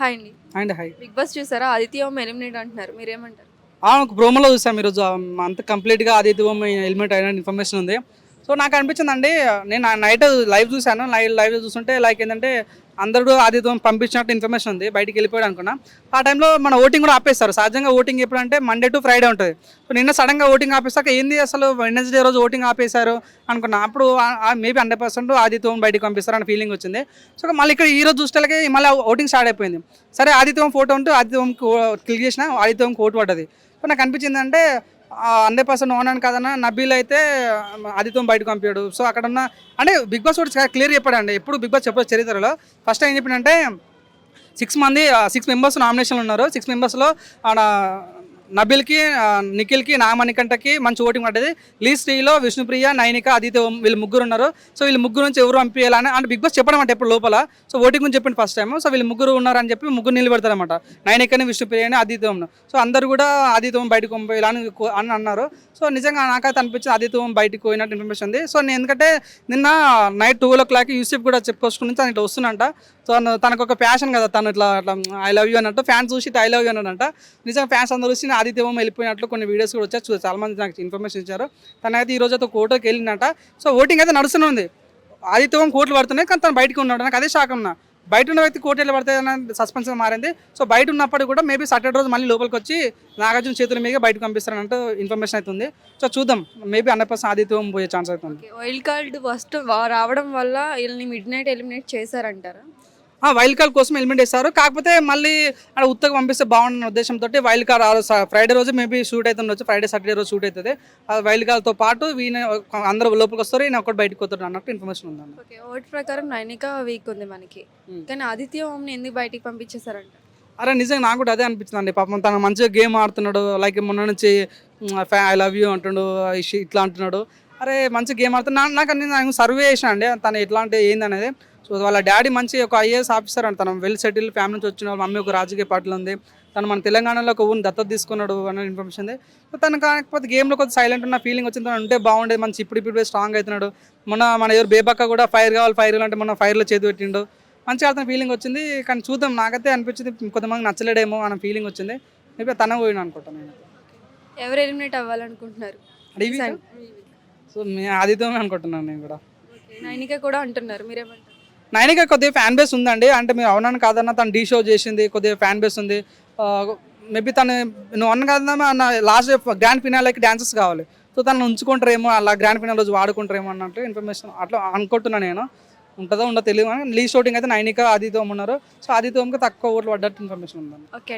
Hi అండి. And high. Big boss చూసారా? Aditya Om eliminate అంటున్నారు. మీరేమంటారు? ఒక ప్రోమోలో చూసాం ఈరోజు. అంత కంప్లీట్గా ఆదిత్యం ఎలిమెంట్ అయిన ఇన్ఫర్మేషన్ ఉంది. సో నాకు అనిపించింది అండి నేను నైట్ లైవ్ చూశాను. లైవ్ లైవ్ చూస్తుంటే లైక్ ఏంటంటే అందరూ అది పంపించినట్టు ఇన్ఫర్మేషన్ ఉంది. బయటికి వెళ్ళిపోయాడు అనుకున్నా. ఆ టైంలో మన ఓటింగ్ కూడా ఆపేస్తారు. సహజంగా ఓటింగ్ ఎప్పుడంటే మండే టు ఫ్రైడే ఉంటుంది. సో నిన్న సడన్గా ఓటింగ్ ఆపేసాక ఏంది అసలు వెనస్డే రోజు ఓటింగ్ ఆపేశారు అనుకున్నా. అప్పుడు మేబీ హండ్రెడ్ పర్సెంట్ ఆదిత్యం బయటికి పంపిస్తారు అనే ఫీలింగ్ వచ్చింది. సో మళ్ళీ ఇక్కడ ఈ రోజు చూస్తే మళ్ళీ ఓటింగ్ స్టార్ట్ అయిపోయింది. సరే ఆదిత్యం ఫోటో ఉంటే ఆదిత్యం క్లిక్ చేసిన ఆదిత్యం ఓటు పడ్డది. సో నాకు అనిపించింది అంటే హండ్రెడ్ పర్సెంట్ ఓన్ అని కదన్నా నబీల్ అయితే ఆదిత్యం బయటకు పంపాడు. సో అక్కడ ఉన్న అంటే బిగ్ బాస్ కూడా క్లియర్ చెప్పాడండి. ఎప్పుడు బిగ్ బాస్ చెప్పదు చరిత్రలో. ఫస్ట్ ఏం చెప్పిందంటే సిక్స్ మంది సిక్స్ మెంబర్స్ నామినేషన్లు ఉన్నారు. సిక్స్ మెంబర్స్లో ఆడ నబిల్కి నిఖిల్కి నామణికంటకి మంచి ఓటింగ్ పడ్డది. లీస్ట్ త్రీలో విష్ణుప్రియ నైనిక అదితి వీళ్ళు ముగ్గురు ఉన్నారు. సో వీళ్ళు ముగ్గురు నుంచి ఎవరు పంపించాలని అంటే బిగ్ బాస్ చెప్పడం అంటే ఎప్పుడు లోపల. సో ఓటింగ్ గురించి చెప్పింది ఫస్ట్ టైం సో వీళ్ళు ముగ్గురు ఉన్నారని చెప్పి ముగ్గురు నిలబెడతారన్నమాట. నైనికని విష్ణుప్రియని ఆదిత్యం సో అందరు కూడా ఆదిత్యం బయటకు పంపించాలని అని అన్నారు. సో నిజంగా నాకైతే అనిపించింది ఆదిత్యం బయటకు పోయినట్టు ఇన్ఫర్మేషన్ ఉంది. సో నేను ఎందుకంటే నిన్న night two o'clock Yusuf కూడా చెప్పుకోసుకుని తను ఇట్లా వస్తున్నంట సో తను తనకు ఒక ప్యాషన్ కదా తను ఇట్లా అట్లా ఐ లవ్ యూ అన్నట్టు. ఫ్యాన్స్ చూసి ఐ లవ్ యూ అన్నాడంట. నిజంగా ఫ్యాన్స్ అందరూ చూసి ఆదిత్యం వెళ్ళిపోయినట్లు కొన్ని వీడియోస్ కూడా వచ్చాయి. చాలా మంది నాకు ఇన్ఫర్మేషన్ ఇచ్చారు. తనైతే ఈ రోజు అయితే కోర్టుకి వెళ్ళినట సో ఓటింగ్ అయితే నడుస్తుంది ఉంది. ఆదిత్యం కోర్టులు పడుతున్నాయి కానీ తను బయటకు ఉన్నాడు. నాకు అదే షాక్ ఉన్నా బయట ఉన్న వ్యక్తి కోర్టు వెళ్ళి పడితే సస్పెన్స్గా మారింది. సో బయట ఉన్నప్పుడు కూడా మేబీ సాటర్డే రోజు మళ్ళీ లోపలికి వచ్చి నాగార్జున చేతుల మీద బయటకు పంపిస్తారంటూ ఇన్ఫర్మేషన్ అవుతుంది సో చూద్దాం. మేబీ హండ్రెడ్ పర్సెంట్ ఆదిత్యం పోయే ఛాన్స్ అవుతుంది వైల్డ్ కార్డ్ ఫస్ట్ రావడం వల్ల వీళ్ళని మిడ్ నైట్ ఎలిమినేట్ చేశారంటారా? వైల్డ్ కార్డ్ కోసం ఎలిమెంట్ వేస్తారు కాకపోతే మళ్ళీ అక్కడ ఉత్తకు పంపిస్తే బాగుండన్న ఉద్దేశంతో వైల్డ్ కార్డ్ ఆ రోజు ఫ్రైడే రోజు మేబీ షూట్ అయితే ఉండొచ్చు. ఫ్రైడే సాటర్డే రోజు షూట్ అవుతుంది. ఆ వైల్డ్ కార్డ్తో పాటు వీణ అందరూ లోపలికి వస్తారు. ఈయన ఒకటి బయటకు వస్తారు అన్నట్టు ఇన్ఫర్మేషన్ ఉందన్న ఓకే ఓట్ ప్రకారం నైనిక వీక్ ఉంది మనకి. Hmm. కానీ ఆదిత్య ఓంని ఎందుకు బయటికి పంపించేశారంట? అరే నిజంగా నాకు కూడా అదే అనిపించింది అండి పాపం తను మంచిగా గేమ్ ఆడుతున్నాడు. లైక్ మొన్న నుంచి ఐ లవ్ యూ అంటున్నాడు ఇష్- ఇట్లా అంటున్నాడు. అరే మంచి గేమ్ ఆడుతున్నాడు. నాకు అన్ని నాకు సర్వే చేసిన అండి. తను ఎట్లా అంటే ఏందనేది. సో వాళ్ళ డాడీ మంచి ఒక ఐఏఎస్ ఆఫీసర్ అంట. తను వెల్ సెటిల్ ఫ్యామిలీ నుంచి వచ్చిన వాళ్ళ మమ్మీ ఒక రాజకీయ పార్టీలో ఉంది. తను మన తెలంగాణలో ఒక ఊరిని దత్తత తీసుకున్నాడు అనే ఇన్ఫర్మేషన్ ఉంది. సో తను కాకపోతే గేమ్లో కొంచెం సైలెంట్ ఉన్న ఫీలింగ్ వచ్చింది. తను ఉంటే బాగుండేది. మంచి ఇప్పుడు ఇప్పుడు స్ట్రాంగ్ అవుతున్నాడు. మొన్న మన ఎవరు బేబక్క కూడా ఫైర్ కావాలి ఫైర్ కావాలంటే మొన్న ఫైర్లో చేతి పెట్టిండు. మంచిగా అతని ఫీలింగ్ వచ్చింది. కానీ చూద్దాం. నాకైతే అనిపించింది కొంతమంది నచ్చలేడేమో అన్న ఫీలింగ్ వచ్చింది. మేబీ తన పోయిన అనుకుంటాను నేను. ఎవరు ఎలిమినేట్ అవ్వాలనుకుంటున్నారు? సో నేను ఆదిత్యమే అనుకుంటున్నాను నేను కూడా. నైనిక కూడా అంటున్నారు. మీరేమంటారు? నైనిక కొద్దిగా ఫ్యాన్ బేస్ ఉందండి. అంటే మీరు అవునని కాదన్నా తను డీ షో చేసింది కొద్దిగా ఫ్యాన్ బేస్ ఉంది. మేబీ తను నువ్వు అన్న కాదన్నా అన్న లాస్ట్ గ్రాండ్ ఫినాలకి డాన్సెస్ కావాలి. సో తను ఉంచుకుంటారేమో అలా గ్రాండ్ ఫినాల్ రోజు వాడుకుంటారేమో అన్నట్టు ఇన్ఫర్మేషన్ అట్లా అనుకుంటున్నా నేను. ఉంటుందో ఉండదో తెలియదు కానీ లీ షూటింగ్ అయితే నైనిక ఆదిత్యం ఉన్నారు సో ఆదిత్యంకి తక్కువ ఓట్లు పడ్డట్టు ఇన్ఫర్మేషన్ ఉందండి. ఓకే